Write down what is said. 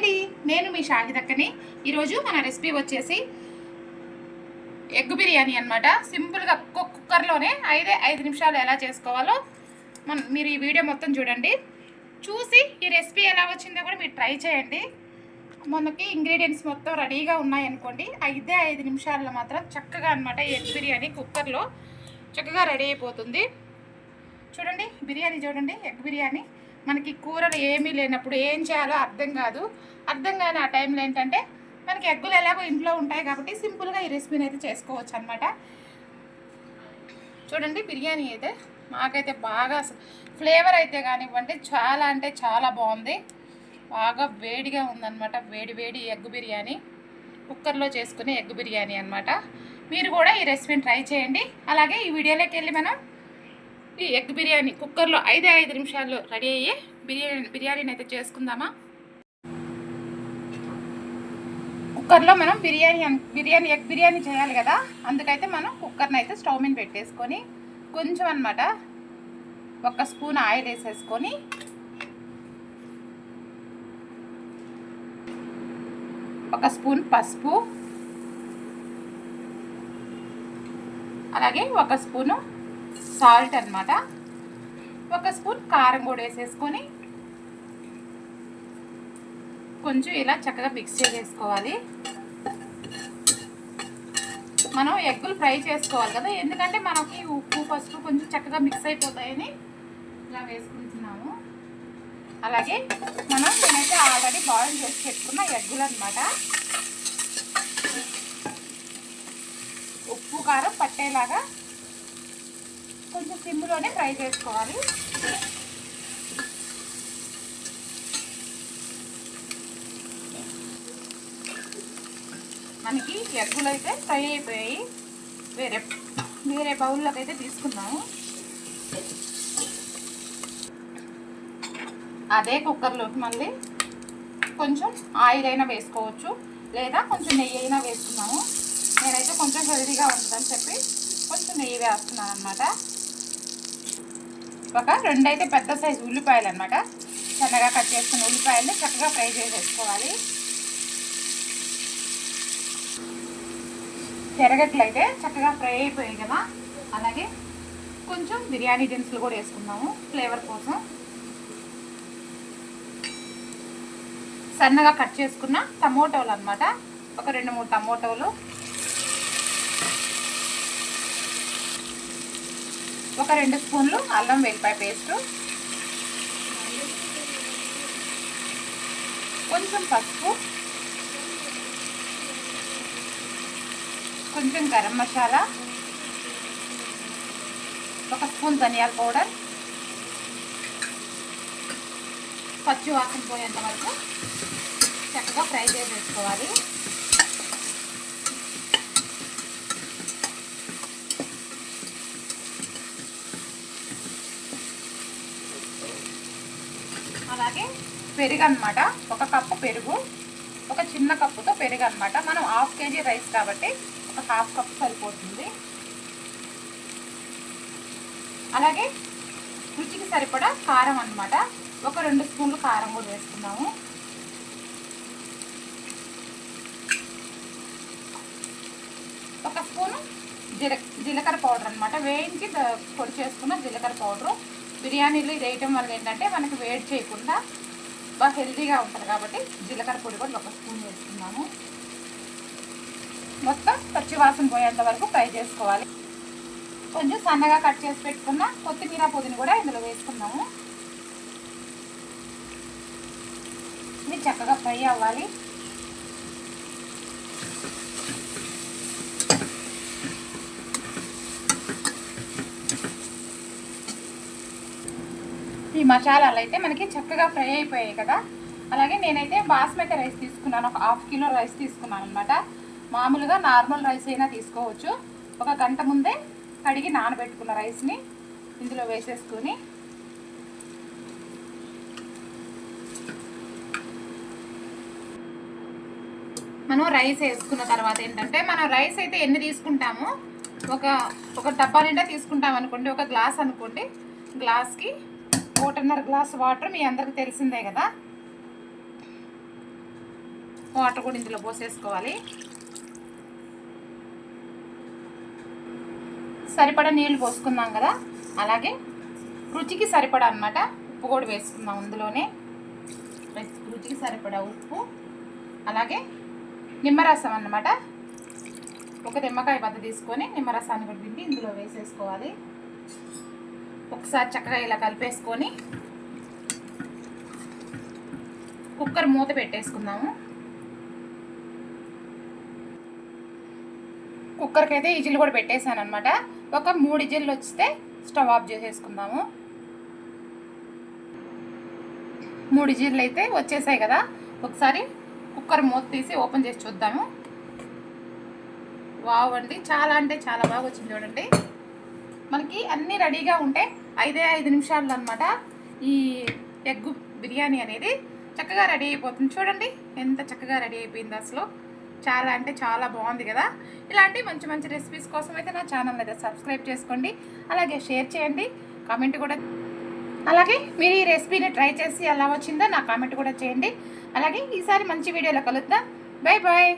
అండి నేను మీ షాహిదక్కని ఈరోజు మన రెసిపీ వచ్చేసి ఎగ్ బిర్యానీ అనమాట సింపుల్గా కుక్కర్లోనే ఐదే ఐదు నిమిషాలు ఎలా చేసుకోవాలో మన మీరు ఈ వీడియో మొత్తం చూడండి. చూసి ఈ రెసిపీ ఎలా వచ్చిందో కూడా మీరు ట్రై చేయండి. మనకి ఇంగ్రీడియంట్స్ మొత్తం రెడీగా ఉన్నాయనుకోండి ఐదే ఐదు నిమిషాల్లో మాత్రం చక్కగా అనమాట ఎగ్ బిర్యానీ కుక్కర్లో చక్కగా రెడీ అయిపోతుంది. చూడండి బిర్యానీ చూడండి ఎగ్ బిర్యానీ. మనకి కూరలు ఏమీ లేనప్పుడు ఏం చేయాలో అర్థం కాదు. అర్థం కాని ఆ టైంలో ఏంటంటే మనకి ఎగ్గులు ఎలాగో ఇంట్లో ఉంటాయి కాబట్టి సింపుల్గా ఈ రెసిపీని అయితే చేసుకోవచ్చు అనమాట చూడండి బిర్యానీ అయితే మాకైతే బాగా ఫ్లేవర్ అయితే కానివ్వండి చాలా అంటే చాలా బాగుంది. బాగా వేడిగా ఉందన్నమాట. వేడి వేడి ఎగ్ బిర్యానీ. కుక్కర్లో చేసుకునే ఎగ్ బిర్యానీ అనమాట మీరు కూడా ఈ రెసిపీని ట్రై చేయండి. అలాగే ఈ వీడియోలోకి వెళ్ళి మనం ఈ ఎగ్ బిర్యానీ కుక్కర్లో ఐదే ఐదు నిమిషాల్లో రెడీ అయ్యి బిర్యానీ బిర్యానీని అయితే చేసుకుందామా? కుక్కర్లో మనం బిర్యానీ బిర్యానీ ఎగ్ బిర్యానీ చేయాలి కదా. అందుకైతే మనం కుక్కర్ని అయితే స్టవ్ మీద పెట్టేసుకొని కొంచెం అన్నమాట ఒక స్పూన్ ఆయిల్ వేసేసుకొని ఒక స్పూన్ పసుపు అలాగే ఒక స్పూను సాల్ట్ అనమాట ఒక స్పూన్ కారం కూడా వేసేసుకొని కొంచెం ఇలా చక్కగా మిక్స్ చేసేసుకోవాలి. మనం ఎగ్గులు ఫ్రై చేసుకోవాలి కదా ఎందుకంటే మనకి ఉప్పు పసుపు కొంచెం చక్కగా మిక్స్ అయిపోతాయని ఇలా వేసుకుంటున్నాము. అలాగే మనం నేనైతే ఆల్రెడీ బాయిల్ చేసి పెట్టుకున్న ఎగ్గులు అనమాట ఉప్పు కారం పట్టేలాగా కొంచెం సిమ్లోనే ఫ్రై చేసుకోవాలి. మనకి ఎగ్గులు అయితే ఫ్రై అయిపోయాయి. వేరే వేరే బౌల్లోకి అయితే తీసుకున్నాము. అదే కుక్కర్లోకి మళ్ళీ కొంచెం ఆయిల్ అయినా వేసుకోవచ్చు. లేదా కొంచెం నెయ్యి అయినా వేసుకున్నాము. నేనైతే కొంచెం హెల్దీగా ఉంటుందని చెప్పి కొంచెం నెయ్యి వేస్తున్నాను అనమాట ఒక రెండైతే పెద్ద సైజు ఉల్లిపాయలు అనమాట సన్నగా కట్ చేసుకున్న ఉల్లిపాయలు చక్కగా ఫ్రై చేసేసుకోవాలి. తిరగట్లయితే చక్కగా ఫ్రై అయిపోయాయి కదా. అలాగే కొంచెం బిర్యానీ దినుసులు కూడా వేసుకున్నాము ఫ్లేవర్ కోసం. సన్నగా కట్ చేసుకున్న టమోటోలు అనమాట ఒక రెండు మూడు టమోటోలు. ఒక రెండు స్పూన్లు అల్లం వెల్లిపాయ పేస్టు. కొంచెం పసుపు. కొంచెం గరం మసాలా. ఒక స్పూన్ ధనియాల పౌడర్. పచ్చి వాసన పోయేంత వరకు చక్కగా ఫ్రై చేసేసుకోవాలి. అలాగే పెరుగు అనమాట ఒక కప్పు పెరుగు ఒక చిన్న కప్పుతో పెరుగు అనమాట మనం హాఫ్ కేజీ రైస్ కాబట్టి ఒక హాఫ్ కప్ సరిపోతుంది. అలాగే రుచికి సరిపడా కారం అన్నమాట. ఒక రెండు స్పూన్లు కారం కూడా వేసుకున్నాము. ఒక స్పూను జీల జీలకర్ర పౌడర్ అనమాట వేయించి పొడి చేసుకున్న జీలకర్ర పౌడరు. బిర్యానీలు ఇది వేయటం వల్ల ఏంటంటే మనకి వేడి చేయకుండా బాగా హెల్తీగా ఉంటుంది కాబట్టి జీలకర్ర పొడి కూడా ఒక స్పూన్ వేసుకున్నాము. మొత్తం పచ్చి వాసన పోయేంత వరకు ఫ్రై చేసుకోవాలి. కొంచెం సన్నగా కట్ చేసి పెట్టుకున్న కొత్తిమీర పొదిని కూడా ఇందులో వేసుకున్నాము ఇది చక్కగా ఫ్రై అవ్వాలి. ఈ మసాలాలు అయితే మనకి చక్కగా ఫ్రై అయిపోయాయి కదా. అలాగే నేనైతే బాస్మతి రైస్ తీసుకున్నాను. ఒక హాఫ్ కిలో రైస్ తీసుకున్నాను అనమాట మామూలుగా నార్మల్ రైస్ అయినా తీసుకోవచ్చు. ఒక గంట ముందే కడిగి నానబెట్టుకున్న రైస్ని ఇందులో వేసేసుకొని మనం రైస్ వేసుకున్న తర్వాత ఏంటంటే మనం రైస్ అయితే ఎన్ని తీసుకుంటామో? ఒక ఒక డబ్బా నిండా తీసుకుంటాం అనుకోండి. ఒక గ్లాస్ అనుకోండి. గ్లాస్కి ఒకటిన్నర గ్లాస్ వాటర్ మీ అందరికి తెలిసిందే కదా. వాటర్ కూడా ఇందులో పోసేసుకోవాలి. సరిపడా నీళ్ళు పోసుకుందాం కదా. అలాగే రుచికి సరిపడా అన్నమాట ఉప్పు కూడా వేసుకుందాం అందులోనే రుచికి సరిపడా ఉప్పు. అలాగే నిమ్మరసం అన్నమాట. ఒక నిమ్మకాయ బద్ద తీసుకొని నిమ్మరసాన్ని కూడా పిండి ఇందులో వేసేసుకోవాలి. ఒకసారి చక్కగా ఇలా కలిపేసుకొని కుక్కర్ మూత పెట్టేసుకుందాము. కుక్కర్కి అయితే ఇజిల్ కూడా పెట్టేశాను అనమాట ఒక మూడు ఇజిల్లు వస్తే స్టవ్ ఆఫ్ చేసేసుకుందాము. మూడు ఇజిల్లు అయితే వచ్చేసాయి కదా. ఒకసారి కుక్కర్ మూత తీసి ఓపెన్ చేసి చూద్దాము. వావ్ అండి చాలా అంటే చాలా బాగా వచ్చింది చూడండి. మనకి అన్నీ రెడీగా ఉంటే ఐదే ఐదు నిమిషాలు అనమాట ఈ ఎగ్ బిర్యానీ అనేది చక్కగా రెడీ అయిపోతుంది. చూడండి ఎంత చక్కగా రెడీ అయిపోయింది అసలు. చాలా అంటే చాలా బాగుంది కదా. ఇలాంటి మంచి మంచి రెసిపీస్ కోసం అయితే నా ఛానల్ అయితే సబ్స్క్రైబ్ చేసుకోండి. అలాగే షేర్ చేయండి. కామెంట్ కూడా అలాగే మీరు ఈ రెసిపీని ట్రై చేసి ఎలా వచ్చిందో నా కామెంట్ కూడా చేయండి. అలాగే ఈసారి మంచి వీడియోలో కలుద్దాం. Bye bye